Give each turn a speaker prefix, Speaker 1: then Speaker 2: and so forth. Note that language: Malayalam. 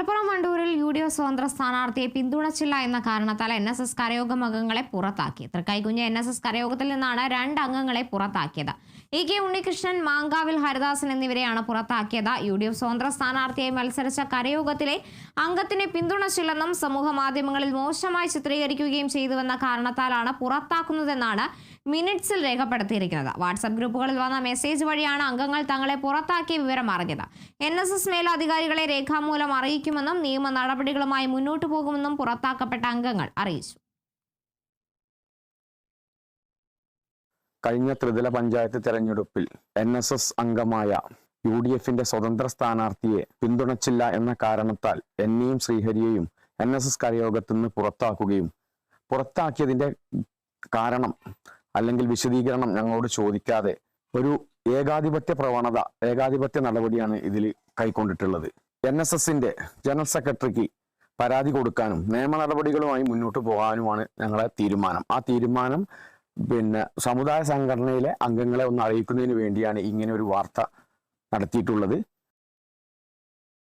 Speaker 1: മലപ്പുറം വണ്ടൂരിൽ യു ഡി എഫ് സ്വതന്ത്ര സ്ഥാനാർത്ഥിയെ പിന്തുണച്ചില്ല എന്ന കാരണത്താൽ എൻ എസ് എസ് കരയോഗം അംഗങ്ങളെ പുറത്താക്കി. തൃക്കൈകുഞ്ഞ് എൻ എസ് എസ് കരയോഗത്തിൽ നിന്നാണ് രണ്ട് അംഗങ്ങളെ പുറത്താക്കിയത്. ഇ കെ ഉണ്ണികൃഷ്ണൻ മാങ്കാവിൽ ഹരിദാസൻ എന്നിവരെയാണ് പുറത്താക്കിയത്. യു ഡി എഫ് സ്വതന്ത്ര സ്ഥാനാർത്ഥിയായി മത്സരിച്ച കരയോഗത്തിലെ അംഗത്തിനെ പിന്തുണച്ചില്ലെന്നും സമൂഹ മാധ്യമങ്ങളിൽ മോശമായി ചിത്രീകരിക്കുകയും ചെയ്തുവെന്ന കാരണത്താലാണ് പുറത്താക്കുന്നതെന്നാണ് മിനിറ്റ്സിൽ രേഖപ്പെടുത്തിയിരിക്കുന്നത്. വാട്സപ്പ് ഗ്രൂപ്പുകളിൽ വന്ന മെസ്സേജ് വഴിയാണ് അംഗങ്ങൾ തങ്ങളെ പുറത്താക്കിയ വിവരം അറിഞ്ഞത്. എൻ എസ് എസ് മേലധികാരികളെ രേഖാമൂലം അറിയിക്കുമെന്നും നിയമ നടപടികളുമായി മുന്നോട്ടു പോകുമെന്നും പുറത്താക്കപ്പെട്ട അംഗങ്ങൾ അറിയിച്ചു.
Speaker 2: കഴിഞ്ഞ ത്രിതല പഞ്ചായത്ത് തെരഞ്ഞെടുപ്പിൽ എൻ എസ് എസ് അംഗമായ യു ഡി എഫിന്റെ സ്വതന്ത്ര സ്ഥാനാർത്ഥിയെ പിന്തുണച്ചില്ല എന്ന കാരണത്താൽ എന്നെയും ശ്രീഹരിയെയും എൻ എസ് എസ് കരയോഗത്തിൽ നിന്ന് പുറത്താക്കുകയും പുറത്താക്കിയതിന്റെ കാരണം അല്ലെങ്കിൽ വിശദീകരണം ഞങ്ങളോട് ചോദിക്കാതെ ഒരു ഏകാധിപത്യ പ്രവണത ഏകാധിപത്യ നടപടിയാണ് ഇതിൽ കൈക്കൊണ്ടിട്ടുള്ളത്. എൻ എസ് എസിന്റെ ജനറൽ സെക്രട്ടറിക്ക് പരാതി കൊടുക്കാനും നിയമ നടപടികളുമായി മുന്നോട്ട് പോകാനുമാണ് ഞങ്ങളെ തീരുമാനം. ആ തീരുമാനം പിന്നെ സമുദായ സംഘടനയിലെ അംഗങ്ങളെ ഒന്ന് അറിയിക്കുന്നതിന് വേണ്ടിയാണ് ഇങ്ങനെ ഒരു വാർത്ത നടത്തിയിട്ടുള്ളത്.